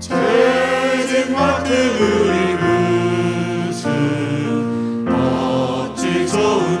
죄진 받은 우리 무슨 멋지고